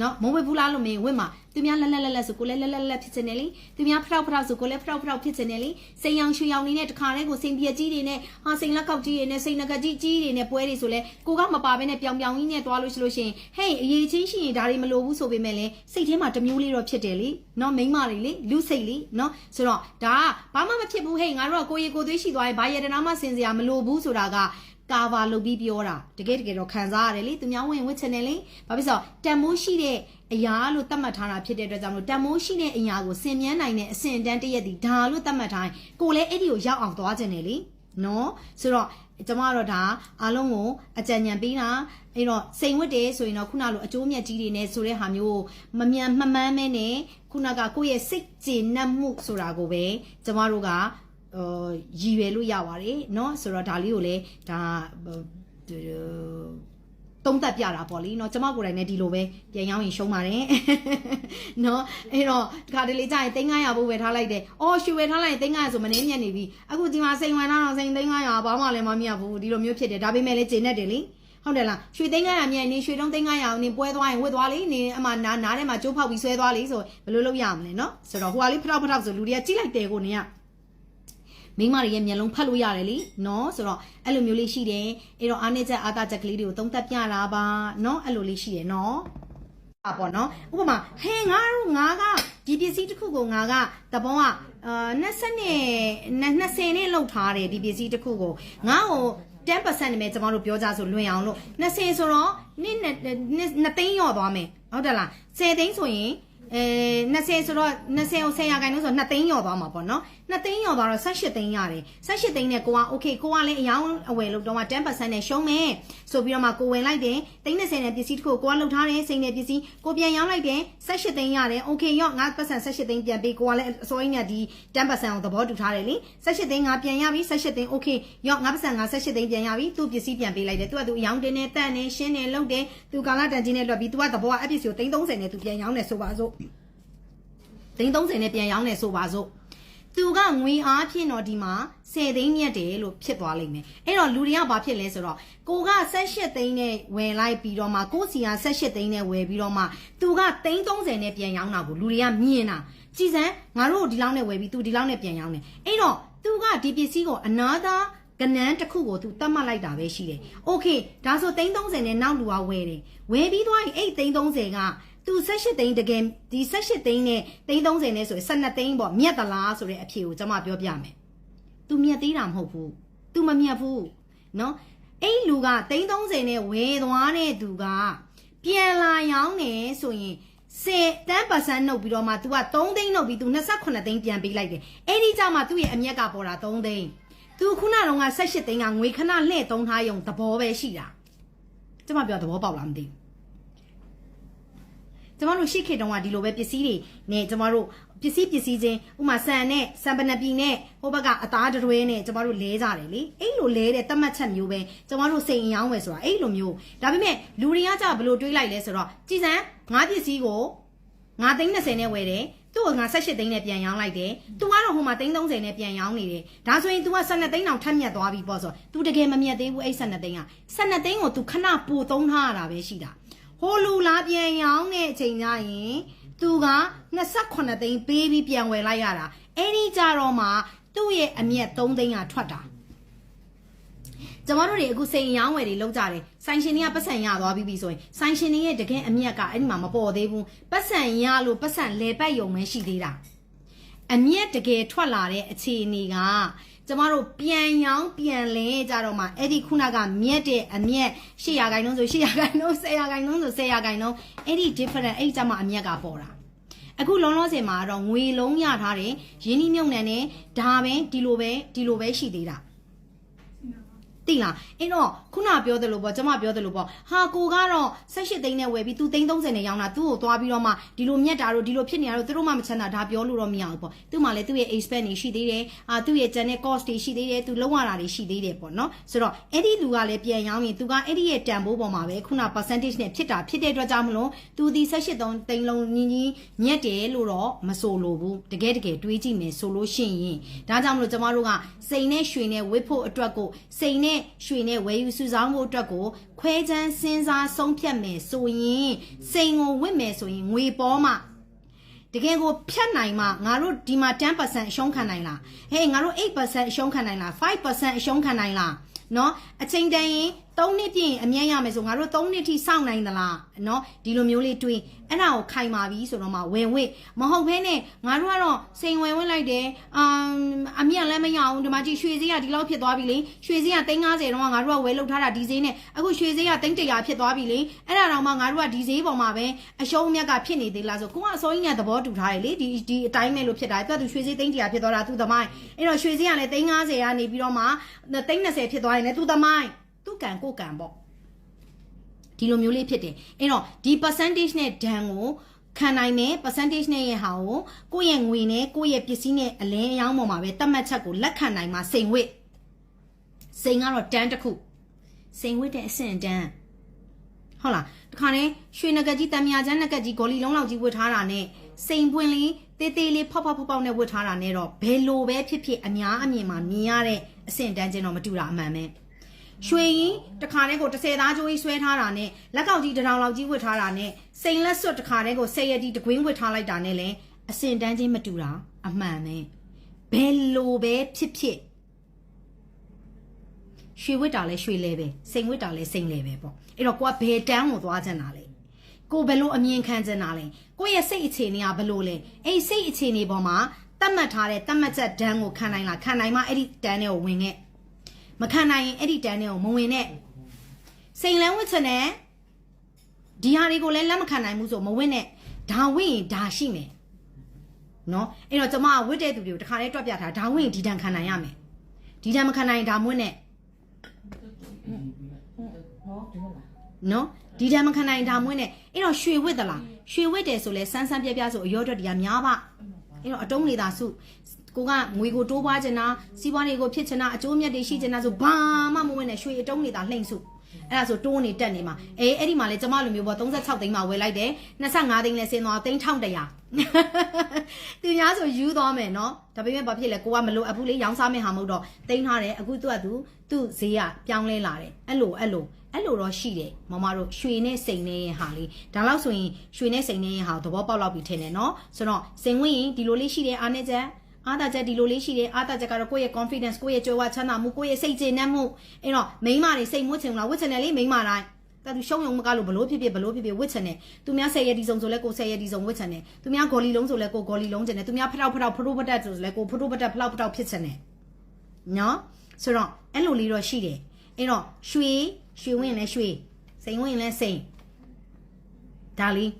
နော်မဝယ်ဘူးလားလို့မင်းဝဲမှာသူများလက်လက်လက်လက်ဆိုကိုလည်းလက်လက်လက်ဖြစ်နေလေသူများဖျောက်ဖျောက်ဆိုကိုလည်းဖျောက်ဖျောက်ဖြစ်နေလေစိန်ရောင်ရွှေရောင်နေနဲ့တခါတည်းကိုစိန်ပြက်ကြီးတွေနဲ့ဟာစိန်လက်ကောက်ကြီးတွေနဲ့စိန်နဂကြီးကြီးတွေနဲ့ပွဲတွေဆိုလဲကိုကမပါဘဲနဲ့ပြောင်ပြောင်ကြီးနဲ့သွားလို့ရှိလို့ရှိရင်ဟဲ့အရေးချင်းရှိရင်ဒါတွေမလိုဘူးဆိုပေမဲ့လည်းစိတ်ထဲမှာတစ်မျိုးလေးတော့ဖြစ်တယ်လေနော်မိန်းမတွေလေလူစိတ်လေနော်ဆိုတော့ဒါကဘာမှမဖြစ်ဘူးဟဲ့ငါတို့ကကိုရီကိုသွေးရှိသွားရင်ဘာရတနာမှစင်စရာမလိုဘူးဆိုတာက ကာဗာလုပ်ပြီးပြောတာတကယ်တကယ်တော့ခံစားရတယ်လေသူများဝင်ဝစ်ချင်တယ်လေဘာဖြစ်လို့တန်မိုးရှိတဲ့အရာလို့သတ်မှတ်ထားတာဖြစ်တဲ့အတွက်ကြောင့်မလို့တန်မိုးရှိတဲ့အရာကိုဆင်မြန်းနိုင်တဲ့အဆင့်အတန်းတရက်ဒီဒါလို့သတ်မှတ်ထားရင်ကိုလည်းအဲ့ဒီကိုရောက်အောင်သွားခြင်းတယ်လေနော်ဆိုတော့ကျမတို့ဒါအားလုံးကိုအကြံဉာဏ်ပေးတာအဲ့တော့စိန်ဝတ်တယ်ဆိုရင်တော့ခုနလိုအကျိုးမြတ်ကြီးတွေနဲ့ဆိုတဲ့ဟာမျိုးမမြန်မမှန်းမဲနဲ့ခုနကကိုယ့်ရဲ့စိတ်ကျေနပ်မှုဆိုတာကိုပဲကျမတို့ကအော် ရည်ရွယ်လို့ရပါတယ်เนาะဆိုတော့ဒါလေးကိုလည်းဒါတုံးသက်ပြတာပေါ့လीเนาะကျမကိုယ်တိုင်လည်းဒီလိုပဲပြန်ရောက်ရင်ရှုံးပါတယ်เนาะအဲ့တော့ဒီခါတလေကြာရင်3900ဘိုးဝယ်ထားလိုက်တယ်အော်ရွှေဝယ်ထားလိုက်ရင်3900ဆိုမနေမြတ်နေပြီအခုဒီမှာစိန်ဝင်လာတော့စိန်3900ဘာမှလည်းမမြတ်ဘူးဒီလိုမျိုးဖြစ်တယ်ဒါပေမဲ့လည်းကျေနပ်တယ်လीဟုတ်တယ်လားရွှေသိန်း900မြတ်နေရွှေတုံးသိန်း900နေပွဲသွားရင်ဝတ်သွားလေနေအမှနားနားထဲမှာကျိုးဖောက်ပြီးဆွဲသွားလေဆိုဘယ်လိုလုပ်ရမလဲเนาะဆိုတော့ဟိုကလေးဖထောက်ဖထောက်ဆိုလူတွေကကြိလိုက်တယ်ကိုနေက မိမတွေရဲ့မျက်လုံးဖတ်လို့ရတယ်လीနော်ဆိုတော့အဲ့လိုမျိုးလေးရှိတယ်အဲ့တော့အားနေချက်အားသာချက်ကလေးတွေကိုသုံးသပ်ပြတာပါနော်အဲ့လိုလေးရှိတယ်နော်อ่ะပေါ့နော်ဥပမာဟဲငါတို့ငါကဒီပစ္စည်းတစ်ခုကိုငါကတဘောကအာ20နဲ့20နဲ့လောက်ထားတယ်ဒီပစ္စည်းတစ်ခုကိုငါ့ကို10%နဲ့ကျမတို့ပြောကြဆိုလွင်အောင်လို့20ဆိုတော့နှစ်နှစ်သိန်းရော့သွားမယ်ဟုတ်တယ်လား10သိန်းဆိုရင်အဲ20ဆိုတော့20ကို10ရာခိုင်နှုန်းဆို2သိန်းရော်သွားမှာပေါ့နော်2သိန်းရော်သွားတော့18သိန်းရတယ်18သိန်းနဲ့ကိုက okay ကိုကလည်းအယောင်းအဝယ်လို့တော့10%နဲ့ရှုံးမယ်ဆိုပြီးတော့မှကိုဝင်လိုက်တယ်သိန်း30နဲ့ပစ္စည်းတစ်ခုကိုကလှုပ်ထားတယ်စိန်နဲ့ပစ္စည်းကိုပြန်ရောင်းလိုက်တယ်18သိန်းရတယ် okay ရော့9% 18သိန်းပြန်ပေးကိုကလည်းအစိုးရနဲ့ဒီ10%ကိုသဘောတူထားတယ်လေ18သိန်းငါပြန်ရပြီ18သိန်း okay ရော့9% 9 18သိန်းပြန်ရပြီသူ့ပစ္စည်းပြန်ပေးလိုက်တယ်သူကသူအယောင်းတင်နဲ့တန့်နဲ့ရှင်းနဲ့လှုပ်တယ်သူကာလာတန်ကြီးနဲ့လွတ်ပြီးသူကသဘောကအပစ္စည်းကိုသိန်း30နဲ့သူပြန်ရောင်းတယ်ဆိုပါစို့သိန်း30နဲ့ပြန်ရောင်းတယ်ဆိုပါစို့ သူကငွေအားဖြင့်တော့ဒီမှာ10သိန်းမြတ်တယ်လို့ဖြစ်သွားလိမ့်မယ်အဲ့တော့လူတွေကဘာဖြစ်လဲဆိုတော့ကိုက18သိန်းနဲ့ဝယ်လိုက်ပြီးတော့မှကိုစီက18သိန်းနဲ့ဝယ်ပြီးတော့မှသူကသိန်း30နဲ့ပြန်ရောင်းတာကိုလူတွေကမြင်တာကြည်စမ်းငါတို့ဒီလောက်နဲ့ဝယ်ပြီးသူဒီလောက်နဲ့ပြန်ရောင်းတယ်အဲ့တော့သူကဒီပစ္စည်းကိုအနာသာကနန်းတစ်ခုကိုသူတတ်မှတ်လိုက်တာပဲရှိတယ်။ Okay ဒါဆို330နဲ့နောက်လူကဝယ်တယ်။ဝယ်ပြီးသွားရင်အဲ့330က သူ18သိန်းတကယ်ဒီ18သိန်းနဲ့330နဲ့ဆိုရင်12သိန်းပေါ့မြတ်သလားဆိုတဲ့အဖြေကိုကျွန်မပြောပြမယ်။ तू မြတ်သေးတာမဟုတ်ဘူး။ तू မမြတ်ဘူး။နော်။အဲ့လူက330နဲ့ဝယ်သွားတဲ့သူကပြန်လာရောင်းနေဆိုရင်10 10%နှုတ်ပြီးတော့မှ तू က3သိန်းနှုတ်ပြီး तू 28သိန်းပြန်ပေးလိုက်တယ်။အဲ့ဒီကြမှာသူ့ရဲ့အမျက်ကပေါ်တာ3သိန်း။ तू ခုနကတော့18သိန်းကငွေခဏလှည့်သုံးထားရုံသဘောပဲရှိတာ။ကျွန်မပြောသဘောပေါက်လားမသိဘူး။ ကျမတို့ရှေ့ခေတ်တုန်းကဒီလိုပဲပစ္စည်းတွေနဲ့ကျမတို့ပစ္စည်းပစ္စည်းချင်းဥမာဆန်နဲ့ဆန်ပနပီနဲ့ဟိုဘက်ကအသားတရွဲနဲ့ကျမတို့လဲကြတယ်လေအဲ့လိုလဲတဲ့တတ်မှတ်ချက်မျိုးပဲကျမတို့စိန်အယောင်းဝယ်ဆိုတာအဲ့လိုမျိုးဒါပေမဲ့လူတွေကကြဘယ်လိုတွေးလိုက်လဲဆိုတော့ကြည်စံငါးပစ္စည်းကိုငါသိန်း20နဲ့ဝယ်တယ် သူ့ကငါ18သိန်းနဲ့ပြန်ရောင်းလိုက်တယ်။ तू ကတော့ဟိုမှာသိန်း30နဲ့ပြန်ရောင်းနေတယ်။ဒါဆိုရင် तू က12သိန်းတောင်ထပ်မြတ်သွားပြီပေါ့ဆိုတော့ तू တကယ်မမြတ်သေးဘူးအဲ့12သိန်းက12သိန်းကို तू ခဏပိုသုံးထားရတာပဲရှိတာ။ ဟိုလူလာပြန်ရောင်းတဲ့အချိန်ကျရင် तू က28သိန်းပေးပြီးပြန်ဝယ်လိုက်ရတာ။အဲ့ဒီကြတော့မှသူ့ရဲ့အမြတ်3သိန်းကထွက်တာ။ကျမတို့တွေအခုစိန်ရောင်းဝယ်တွေလောက်ကြတယ်ဆိုင်ရှင်တွေကပတ်စံရသွားပြီးပြီဆိုရင်ဆိုင်ရှင်တွေရဲ့တကယ်အမြတ်ကအဲ့ဒီမှာမပေါ်သေးဘူးပတ်စံရလို့ပတ်စံလဲပတ်ယုံပဲရှိသေးတာအမြတ်တကယ်ထွက်လာတဲ့အခြေအနေက ကျမတို့ပြန်ရောင်းပြန်လဲကြတော့မှအဲ့ဒီခုနကမြက်တဲ့အမြက်800ခိုင်နှုန်းဆို800ခိုင်နှုန်း1000ခိုင်နှုန်းဆို1000ခိုင်နှုန်းအဲ့ဒီ different အဲ့ဒီကြမှာအမြက်ကပေါ်တာအခုလုံးလုံးစင်မှာတော့ငွေလုံးရထားတယ်ရင်းနှီးမြုပ်နှံနဲ့ဒါပဲဒီလိုပဲဒီလိုပဲရှိသေးတာ တိလားအဲ့တော့ခုနပြောသလိုပေါ့ကျမပြောသလိုပေါ့ဟာကိုကတော့18သိန်းနဲ့ဝယ်ပြီးသူသိန်း30နဲ့ရောင်းတာသူ့ကိုသွားပြီးတော့မှဒီလိုမြက်တာတို့ဒီလိုဖြစ်နေတာတို့သူတို့မှမချမ်းသာဒါပြောလို့တော့မရဘူးပေါ့သူ့မှာလည်းသူ့ရဲ့ expense တွေရှိသေးတယ်အာသူ့ရဲ့ channel cost တွေရှိသေးတယ်သူလုံးဝတာတွေရှိသေးတယ်ပေါ့နော်ဆိုတော့အဲ့ဒီလူကလည်းပြန်ရောင်းရင်သူကအဲ့ဒီရဲ့တန်ဖိုးပေါ်မှာပဲခုန percentage နဲ့ဖြစ်တာဖြစ်တဲ့အတွက်ကြောင့်မလို့သူဒီ18သိန်းလုံးညီညီမြက်တယ်လို့တော့မဆိုလိုဘူးတကယ်တကယ်တွေးကြည့်မယ်ဆိုလို့ရှိရင်ဒါကြောင့်မလို့ကျမတို့ကစိန်နဲ့ရွှေနဲ့ဝစ်ဖို့အတွက်ကိုစိန်နဲ့ရွှေနဲ့ဝယ်ယူစုဆောင်းဖို့အတွက်ကိုခွဲချမ်းစဉ်းစားဆုံးဖြတ်မယ်ဆိုရင်စိန်ကိုဝစ်မယ်ဆိုရင်ငွေပေါ်မှာတကယ်ကိုဖြတ်နိုင်မှငါတို့ဒီမှာ10%အရှုံးခံနိုင်လားဟေးငါတို့8%အရှုံးခံနိုင်လား5%အရှုံးခံနိုင်လားနော်အချိန်တန်ရင် 3နှစ်ပြည့်ရင်အမြတ်ရမယ်ဆိုငါတို့3နှစ်ထိစောင့်နိုင်သလားနော်ဒီလိုမျိုးလေးတွေးအဲ့ဒါကိုခိုင်ပါပြီဆိုတော့မှဝင်ဝစ်မဟုတ်ဘဲနဲ့ငါတို့ကတော့စိန်ဝင်ဝင်လိုက်တယ်အမ်အမြတ်လည်းမရအောင်ဒီမှာကြည့်ရွှေဈေးကဒီလောက်ဖြစ်သွားပြီလေရွှေဈေးက350တော့ငါတို့ကဝယ်လောက်ထားတာဒီဈေးနဲ့အခုရွှေဈေးက300ဖြစ်သွားပြီလေအဲ့ဒါတော့မှငါတို့ကဒီဈေးပေါ်မှာပဲအရှုံးအမြတ်ကဖြစ်နေသေးလားဆိုကိုကအစိုးရနဲ့သဘောတူထားရလေဒီဒီအတိုင်းပဲလို့ဖြစ်တာသူကသူရွှေဈေး300ဖြစ်သွားတာသူသမိုင်းအဲ့တော့ရွှေဈေးကလည်း350ကနေပြီးတော့မှ320ဖြစ်သွားရင်လည်းသူသမိုင်း သူကံကိုကံပေါ့ဒီလိုမျိုးလေးဖြစ်တယ်အဲ့တော့ဒီ percentage နဲ့ဒဏ်ကိုခံနိုင်မယ် percentage နဲ့ရဲ့ဟာကိုကိုယ့်ရဲ့ငွေနဲ့ကိုယ့်ရဲ့ပစ္စည်းနဲ့အလင်းအယောင်းပေါ်မှာပဲတတ်မှတ်ချက်ကိုလက်ခံနိုင်မှာစိန်ဝစ်စိန်ကတော့တန်းတစ်ခုစိန်ဝစ်တဲ့အဆင့်တန်းဟုတ်လားတခါနဲ့ရွှေနဂတ်ကြီးတံမြာချမ်းနဂတ်ကြီးဂေါ်လီလုံးလောက်ကြီးဝတ်ထားတာနဲ့စိန်ပွင့်လေးတေးသေးလေးဖောက်ဖောက်ဖောက်ဖောက်နဲ့ဝတ်ထားတာနဲ့တော့ဘယ်လိုပဲဖြစ်ဖြစ်အများအမြင်မှာမြင်ရတဲ့အဆင့်တန်းချင်းတော့မတူတာအမှန်ပဲ ရွှေရင်တခါတည်းကို30သားကြိုးကြီးဆွဲထားတာနဲ့လက်ကောက်ကြီးတစ်ထောင်လောက်ကြီးဝတ်ထားတာနဲ့စိန်လက်စွပ်တခါတည်းကို10ရက်တီတကွင်းဝတ်ထားလိုက်တာနဲ့လည်းအစင်တန်းချင်းမတူတာအမှန်ပဲဘယ်လိုပဲဖြစ်ဖြစ်ရွှေဝတ်တာလဲရွှေလဲပဲစိန်ဝတ်တာလဲစိန်လဲပဲပေါ့အဲ့တော့ကိုကဘယ်တန်းကိုသွားချင်တာလဲကိုဘယ်လိုအမြင်ခံချင်တာလဲကိုရဲ့စိတ်အခြေအနေကဘယ်လိုလဲအဲ့စိတ်အခြေအနေပေါ်မှာတတ်မှတ်ထားတဲ့တတ်မှတ်ချက်တန်းကိုခံနိုင်လားခံနိုင်မှအဲ့ဒီတန်းတွေကိုဝင်ခဲ့ မခံနိုင်ရင်အဲ့ဒီတန်းတွေကိုမဝင်နဲ့စိန်လန်းဝစ်ချင်တယ်ဒီဟာတွေကိုလည်းလက်မခံနိုင်ဘူးဆိုမဝင်နဲ့ဒါဝင်ရင်ဒါရှိမယ်နော်အဲ့တော့ကျမကဝစ်တဲ့သူတွေကိုတခါလေးတွက်ပြထားဒါဝင်ရင်ဒီတန်းခံနိုင်ရမယ်ဒီတန်းမခံနိုင်ရင်ဒါမဝင်နဲ့နော်ဒီလိုလားနော်ဒီတန်းမခံနိုင်ရင်ဒါမဝင်နဲ့အဲ့တော့ရွှေဝစ်သလားရွှေဝစ်တယ်ဆိုလဲစမ်းစမ်းပြပြဆိုအရောအတွက်တရားများပါအဲ့တော့အတုံးလေသာစု ကိုကငွေကိုတိုးပွားချင်တာစီးပွားတွေကိုဖြစ်ချင်တာအကျိုးမြတ်တွေရှိချင်တာဆိုဘာမှမဝင်နဲ့ရွှေအတုံးလေသာလှိမ့်စုအဲ့ဒါဆိုတိုးနေတက်နေမှာအေးအဲ့ဒီမှာလေကျမလိုမျိုးပေါ့36သိန်းမှာဝယ်လိုက်တယ်25သိန်းလဲဆင်းသွားသိန်း1100သူများဆိုယူသွားမယ်နော်ဒါပေမဲ့ဘာဖြစ်လဲကိုကမလို့အဘူးလေးရောင်းစားမဲ့ဟာမဟုတ်တော့သိန်းထားတယ်အခုသူကသူသူ့ဈေးကပြောင်းလဲလာတယ်အဲ့လိုအဲ့လိုအဲ့လိုတော့ရှိတယ်မမတို့ရွှေနဲ့စိန်နဲ့ရဲ့ဟာလေးဒါလောက်ဆိုရင်ရွှေနဲ့စိန်နဲ့ရဲ့ဟာကိုသဘောပေါက်လောက်ပြီထင်တယ်နော်ဆိုတော့စိန်ဝင်ရင်ဒီလိုလေးရှိတယ်အားနဲ့ချက် အားသာချက်ဒီလိုလေးရှိတယ်အားသာချက်ကတော့ကိုယ့်ရဲ့ confidence ကိုယ့်ရဲ့ကြွယ်ဝချမ်းသာမှုကိုယ့်ရဲ့စိတ်ကျေနပ်မှုအဲ့တော့မိန်းမတွေစိတ်မွတ်ချင်ဘူးလားဝတ်ချင်တယ်လေမိန်းမတိုင်းតែသူရှုံးယုံမကလို့ဘလို့ဖြစ်ဖြစ်ဘလို့ဖြစ်ဖြစ်ဝစ်ချင်တယ်သူများ10ရက်ဒီစုံဆိုလဲကို10ရက်ဒီစုံဝစ်ချင်တယ်သူများဂေါ်လီလုံးဆိုလဲကိုဂေါ်လီလုံးချင်တယ်သူများဖထောက်ဖထောက်ဖထိုးဖတက်ဆိုလဲကိုဖထိုးဖတက်ဖလောက်ဖထောက်ဖြစ်ချင်တယ်နော်ဆိုတော့အဲ့လိုလေးတော့ရှိတယ်အဲ့တော့ရွှေရွှေဝင်လဲရွှေစိန်ဝင်လဲစိန်ဒါလေး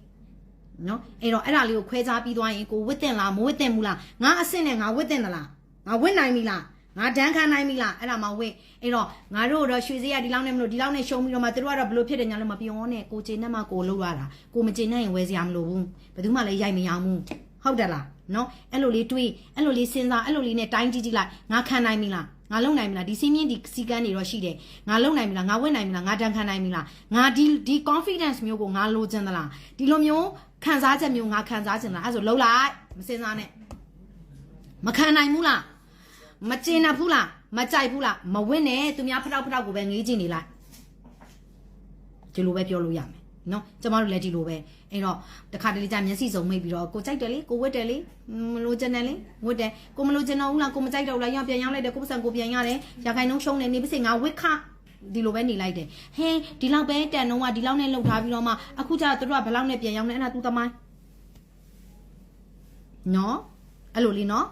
နော်အဲ့တော့အဲ့ဒါလေးကိုခွဲခြားပြီးသွားရင်ကိုဝစ်တင်လားမဝစ်တင်ဘူးလားငါအစ်စ်နဲ့ငါဝစ်တင်သလားငါဝစ်နိုင်ပြီလားငါဒန်းခံနိုင်ပြီလားအဲ့ဒါမှဝစ်အဲ့တော့ငါတို့တော့ရွှေစည်းရဒီလောက်နဲ့မလို့ဒီလောက်နဲ့ရှုံးပြီးတော့မှသူတို့ကတော့ဘလို့ဖြစ်တယ်ညာလို့မပြောနဲ့ကိုကျင်းနဲ့မှကိုလှုပ်ရတာကိုမကျင်းနဲ့ရင်ဝယ်စရာမလိုဘူးဘယ်သူမှလည်းရိုက်မရဘူးဟုတ်တယ်လားနော်အဲ့လိုလေးတွေးအဲ့လိုလေးစဉ်းစားအဲ့လိုလေးနဲ့တိုင်းကြည့်ကြည့်လိုက်ငါခံနိုင်ပြီလားငါလုံနိုင်ပြီလားဒီစင်းမြင့်ဒီစီကန်းတွေတော့ရှိတယ်ငါလုံနိုင်ပြီလားငါဝတ်နိုင်ပြီလားငါတန်ခံနိုင်ပြီလားငါဒီဒီ confidence မျိုးကိုငါလိုချင်သလားဒီလိုမျိုး ခံစားချက်မျိုးငါခံစားချင်လားအဲ့ဆိုလှုပ်လိုက်မစင်စားနဲ့မခံနိုင်ဘူးလားမကျင်납ဘူးလားမကြိုက်ဘူးလားမဝင့်နဲ့သူများဖထောက်ဖထောက်ကိုပဲငေးကြည့်နေလိုက်ဒီလိုပဲပြောလို့ရမယ်နော်ကျမတို့လည်းဒီလိုပဲအဲ့တော့တခါတလေကြာမျက်စိစုံမိတ်ပြီးတော့ကိုကြိုက်တယ်လေကိုဝတ်တယ်လေမလို့ချင်တယ်လေဝတ်တယ်ကိုမလို့ချင်တော့ဘူးလားကိုမကြိုက်တော့ဘူးလားရပြန်ရောက်လိုက်တယ်ကိုပစံကိုပြန်ရတယ်ရခိုင်နှုံးရှုံးနေနေပစိငါဝစ်ခ ဒီလိုပဲနေလိုက်တယ်ဟင်းဒီလောက်ပဲတန်တော့ကဒီလောက်နဲ့လှုပ်ထားပြီးတော့မှအခုကျတော့တို့ကဘယ်လောက်နဲ့ပြန်ရောက်နေအဲ့ဒါသူသမိုင်းနော်အဲ့လိုလीနော်